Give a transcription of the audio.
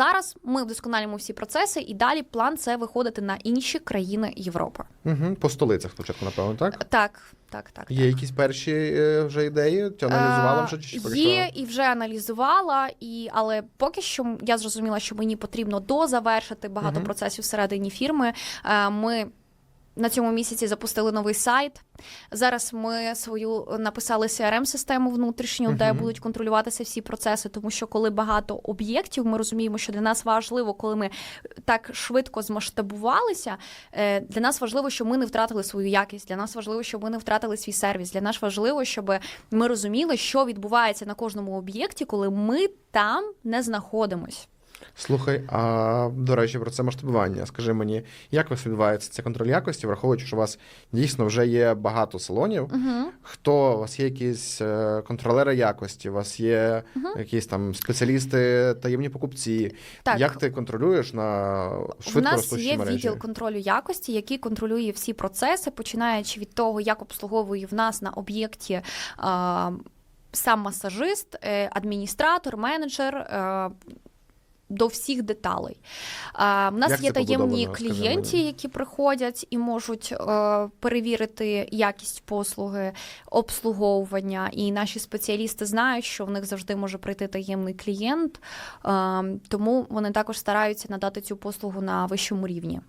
Зараз ми вдосконалюємо всі процеси, і далі план це виходити на інші країни Європи. Угу. По столицях спочатку, напевно, так? Так, так, так. Є якісь перші е, вже ідеї? Ти аналізувала вже чи поки Е, Є що? і вже аналізувала, і але поки що я зрозуміла, що мені потрібно дозавершити багато угу. процесів всередині фірми. Е, Ми на цьому місяці запустили новий сайт. Зараз ми свою написали crm систему внутрішню, де будуть контролюватися всі процеси. Тому що коли багато об'єктів, ми розуміємо, що для нас важливо, коли ми так швидко змасштабувалися. е, Для нас важливо, щоб ми не втратили свою якість. Для нас важливо, щоб ми не втратили свій сервіс. Для нас важливо, щоб ми розуміли, що відбувається на кожному об'єкті, коли ми там не знаходимось. Слухай, а до речі, про це масштабування. Скажи мені, як вас відбувається це контроль якості, враховуючи, що у вас дійсно вже є багато салонів. Угу. Хто у вас є якісь е, контролери якості, у вас є Мгм. якісь там спеціалісти, таємні покупці. Так. Як ти контролюєш на швидко У нас є мережі? відділ контролю якості, який контролює всі процеси, починаючи від того, як обслуговує в нас на об'єкті. Сам масажист, е, адміністратор, менеджер е, до всіх деталей. В нас Як є таємні клієнти, які приходять і можуть е, перевірити якість послуги, обслуговування. І наші спеціалісти знають, що в них завжди може прийти таємний клієнт, е, тому вони також стараються надати цю послугу на вищому рівні.